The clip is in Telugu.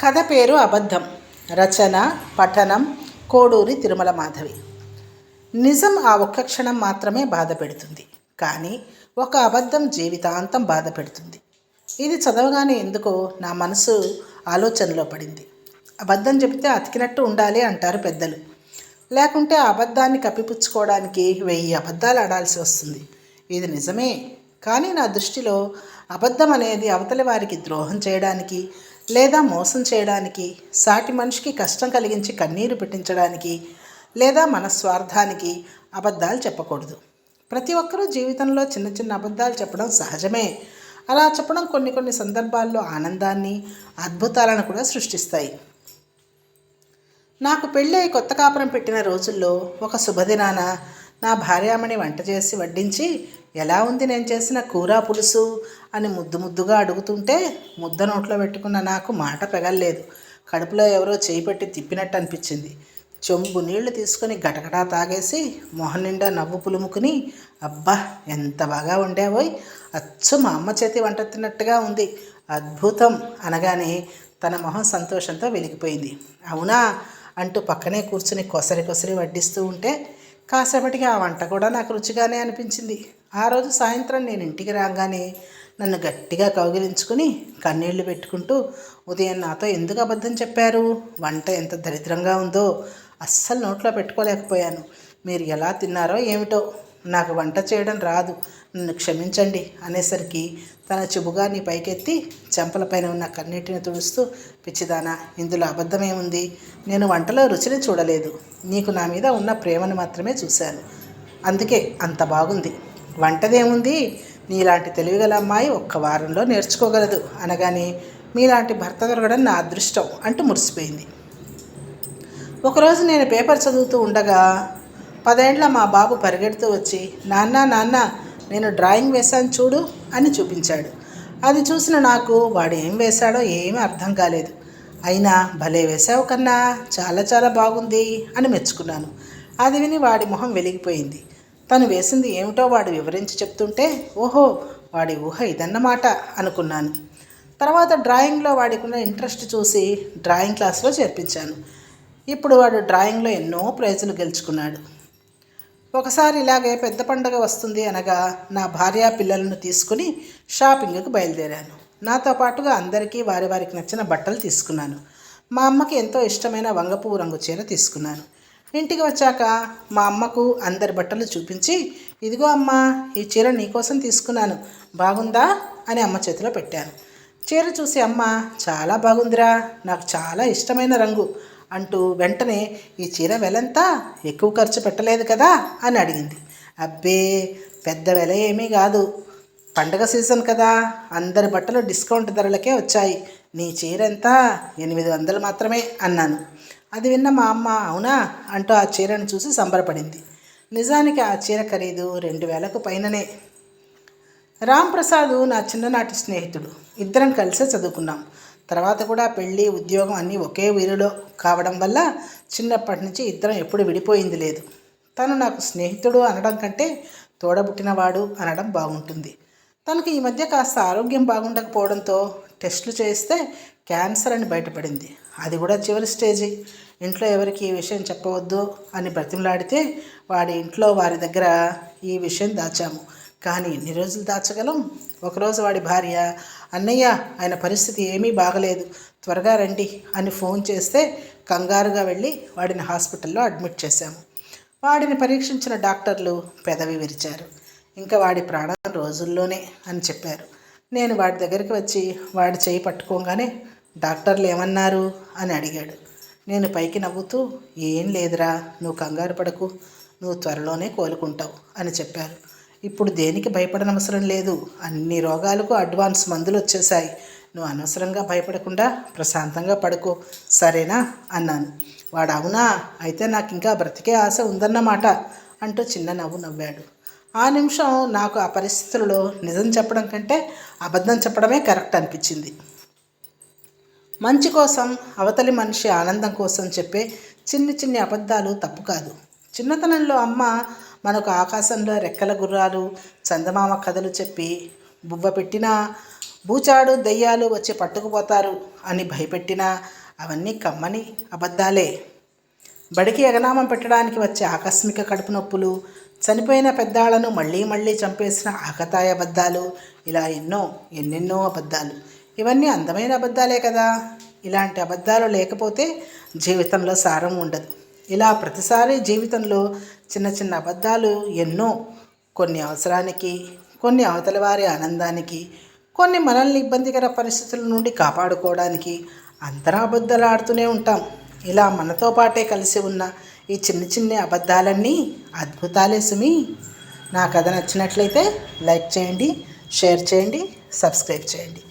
కథ పేరు అబద్ధం. రచన పఠనం కోడూరి తిరుమల మాధవి. నిజం ఆ ఒక్క క్షణం మాత్రమే బాధ పెడుతుంది. కానీ ఒక అబద్ధం జీవితాంతం బాధ పెడుతుంది. ఇది చదవగానే ఎందుకో నా మనసు ఆలోచనలో పడింది. అబద్ధం చెబితే అతికినట్టు ఉండాలి అంటారు పెద్దలు. లేకుంటే ఆ అబద్ధాన్ని కప్పిపుచ్చుకోవడానికి వెయ్యి అబద్ధాలు ఆడాల్సి వస్తుంది. ఇది నిజమే. కానీ నా దృష్టిలో అబద్ధం అనేది అవతలి వారికి ద్రోహం చేయడానికి లేదా మోసం చేయడానికి సాటి మనిషికి కష్టం కలిగించి కన్నీరు పెట్టించడానికి లేదా మన స్వార్థానికి అబద్ధాలు చెప్పకూడదు. ప్రతి ఒక్కరూ జీవితంలో చిన్న చిన్న అబద్ధాలు చెప్పడం సహజమే. అలా చెప్పడం కొన్ని కొన్ని సందర్భాల్లో ఆనందాన్ని అద్భుతాలను కూడా సృష్టిస్తాయి. నాకు పెళ్ళై కొత్త కాపురం పెట్టిన రోజుల్లో ఒక శుభదినాన నా భార్యామణి వంట చేసి వడ్డించి ఎలా ఉంది నేను చేసిన కూర పులుసు అని ముద్దు ముద్దుగా అడుగుతుంటే ముద్ద నోట్లో పెట్టుకున్న నాకు మాట పెగల్లేదు. కడుపులో ఎవరో చేయి పెట్టి తిప్పినట్టు అనిపించింది. చెంబు నీళ్ళు తీసుకొని గటగటా తాగేసి మొహం నిండా నవ్వు పులుముకుని అబ్బా ఎంత బాగా వండావోయ్. అచ్చు మా అమ్మ చేతి వంట తిన్నట్టుగా ఉంది. అద్భుతం అనగానే తన మొహం సంతోషంతో వెలిగిపోయింది. అవునా అంటూ పక్కనే కూర్చుని కొసరి కొసరి వడ్డిస్తూ ఉంటే కాసేపటికి ఆ వంట కూడా నాకు రుచిగానే అనిపించింది. ఆ రోజు సాయంత్రం నేను ఇంటికి రాగానే నన్ను గట్టిగా కౌగిలించుకుని కన్నీళ్ళు పెట్టుకుంటూ ఉదయం నాతో ఎందుకు అబద్ధం చెప్పారు? వంట ఎంత దరిద్రంగా ఉందో అస్సలు నోట్లో పెట్టుకోలేకపోయాను. మీరు ఎలా తిన్నారో ఏమిటో నాకు వంట చేయడం రాదు. నన్ను క్షమించండి అనేసరికి తన చెబుగాని పైకెత్తి చెంపలపైన ఉన్న కన్నీటిని తుడుస్తూ పిచ్చిదానా ఇందులో అబద్ధమేముంది? నేను వంటలో రుచిని చూడలేదు. నీకు నా మీద ఉన్న ప్రేమను మాత్రమే చూశాను. అందుకే అంత బాగుంది. వంటదేముంది? నీలాంటి తెలివిగల అమ్మాయి ఒక్క వారంలో నేర్చుకోగలదు. అనగానే మీలాంటి భర్త దొరకడం నా అదృష్టం అంటూ మురిసిపోయింది. ఒకరోజు నేను పేపర్ చదువుతూ ఉండగా పదేండ్ల మా బాబు పరిగెడుతూ వచ్చి నాన్న నాన్న నేను డ్రాయింగ్ వేశాను చూడు అని చూపించాడు. అది చూసిన నాకు వాడు ఏం వేశాడో ఏమీ అర్థం కాలేదు. అయినా భలే వేశావు కన్నా చాలా చాలా బాగుంది అని మెచ్చుకున్నాను. అది విని వాడి మొహం వెలిగిపోయింది. తను వేసింది ఏమిటో వాడు వివరించి చెప్తుంటే ఓహో వాడి ఊహ ఇదన్నమాట అనుకున్నాను. తర్వాత డ్రాయింగ్లో వాడికి ఉన్న ఇంట్రెస్ట్ చూసి డ్రాయింగ్ క్లాస్లో చేర్పించాను. ఇప్పుడు వాడు డ్రాయింగ్లో ఎన్నో ప్రైజులు గెలుచుకున్నాడు. ఒకసారి ఇలాగే పెద్ద పండగ వస్తుంది అనగా నా భార్య పిల్లలను తీసుకుని షాపింగ్కి బయలుదేరాను. నాతో పాటుగా అందరికీ వారి వారికి నచ్చిన బట్టలు తీసుకున్నాను. మా అమ్మకి ఎంతో ఇష్టమైన వంగపువ్వు రంగు చీర తీసుకున్నాను. ఇంటికి వచ్చాక మా అమ్మకు అందరి బట్టలు చూపించి ఇదిగో అమ్మ ఈ చీర నీకోసం తీసుకున్నాను. బాగుందా? అని అమ్మ చేతిలో పెట్టాను. చీర చూసి అమ్మ చాలా బాగుందిరా నాకు చాలా ఇష్టమైన రంగు అంటూ వెంటనే ఈ చీర వెలంతా ఎక్కువ ఖర్చు పెట్టలేదు కదా అని అడిగింది. అబ్బే పెద్ద వెల ఏమీ కాదు. పండగ సీజన్ కదా అందరి బట్టలు డిస్కౌంట్ ధరలకే వచ్చాయి. నీ చీర ఎంత ఎనిమిది వందలు మాత్రమే అన్నాను. అది విన్న మా అమ్మ అవునా? అంటూ ఆ చీరను చూసి సంబరపడింది. నిజానికి ఆ చీర ఖరీదు రెండు వేలకు పైననే. రామ్ ప్రసాద్ నా చిన్ననాటి స్నేహితుడు. ఇద్దరం కలిసే చదువుకున్నాం. తర్వాత కూడా పెళ్ళి ఉద్యోగం అన్నీ ఒకే వీరిలో కావడం వల్ల చిన్నప్పటి నుంచి ఇద్దరం ఎప్పుడు విడిపోయింది లేదు. తను నాకు స్నేహితుడు అనడం కంటే తోడబుట్టినవాడు అనడం బాగుంటుంది. తనకు ఈ మధ్య కాస్త ఆరోగ్యం బాగుండకపోవడంతో టెస్టులు చేస్తే క్యాన్సర్ అని బయటపడింది. అది కూడా చివరి స్టేజీ. ఇంట్లో ఎవరికి ఈ విషయం చెప్పవద్దు అని బ్రతిమలాడితే వాడి ఇంట్లో వారి దగ్గర ఈ విషయం దాచాము. కానీ ఎన్ని రోజులు దాచగలం? ఒకరోజు వాడి భార్య అన్నయ్య ఆయన పరిస్థితి ఏమీ బాగలేదు. త్వరగా రండి అని ఫోన్ చేస్తే కంగారుగా వెళ్ళి వాడిని హాస్పిటల్లో అడ్మిట్ చేశాము. వాడిని పరీక్షించిన డాక్టర్లు పెదవి విరిచారు. ఇంకా వాడి ప్రాణం రోజుల్లోనే అని చెప్పారు. నేను వాడి దగ్గరికి వచ్చి వాడి చేయి పట్టుకోగానే డాక్టర్లు ఏమన్నారు? అని అడిగాడు. నేను పైకి నవ్వుతూ ఏం లేదురా నువ్వు కంగారు పడకు నువ్వు త్వరలోనే కోలుకుంటావు అని చెప్పారు. ఇప్పుడు దేనికి భయపడనవసరం లేదు. అన్ని రోగాలకు అడ్వాన్స్ మందులు వచ్చేసాయి నువ్వు అనవసరంగా భయపడకుండా ప్రశాంతంగా పడుకో. సరేనా? అన్నాను. వాడు అవునా అయితే నాకు ఇంకా బ్రతికే ఆశ ఉందన్నమాట అంటూ చిన్న నవ్వు నవ్వాడు. ఆ నిమిషం నాకు ఆ పరిస్థితులలో నిజం చెప్పడం కంటే అబద్ధం చెప్పడమే కరెక్ట్ అనిపించింది. మంచి కోసం అవతలి మనిషి ఆనందం కోసం చెప్పే చిన్ని చిన్ని అబద్ధాలు తప్పు కాదు. చిన్నతనంలో అమ్మ మనకు ఆకాశంలో రెక్కల గుర్రాలు చందమామ కథలు చెప్పి బువ్వ పెట్టిన బూచాడు దయ్యాలు వచ్చి పట్టుకుపోతారు అని భయపెట్టినా అవన్నీ కమ్మని అబద్ధాలే. బడికి ఎగనామం పెట్టడానికి వచ్చే ఆకస్మిక కడుపు నొప్పులు చనిపోయిన పెద్దాళ్ళను మళ్ళీ మళ్ళీ చంపేసిన ఆకతాయ అబద్ధాలు ఇలా ఎన్నో ఎన్నెన్నో అబద్ధాలు. ఇవన్నీ అందమైన అబద్ధాలే కదా. ఇలాంటి అబద్ధాలు లేకపోతే జీవితంలో సారం ఉండదు. ఇలా ప్రతిసారి జీవితంలో చిన్న చిన్న అబద్ధాలు ఎన్నో కొన్ని అవసరానికి కొన్ని అవతల వారి ఆనందానికి కొన్ని మనల్ని ఇబ్బందికర పరిస్థితుల నుండి కాపాడుకోవడానికి అందరం అబద్ధాలు ఆడుతూనే ఉంటాం. ఇలా మనతో పాటే కలిసి ఉన్న ఈ చిన్న చిన్న అబద్ధాలన్నీ అద్భుతాలే సుమి. నా కథ నచ్చినట్లయితే లైక్ చేయండి షేర్ చేయండి సబ్స్క్రైబ్ చేయండి.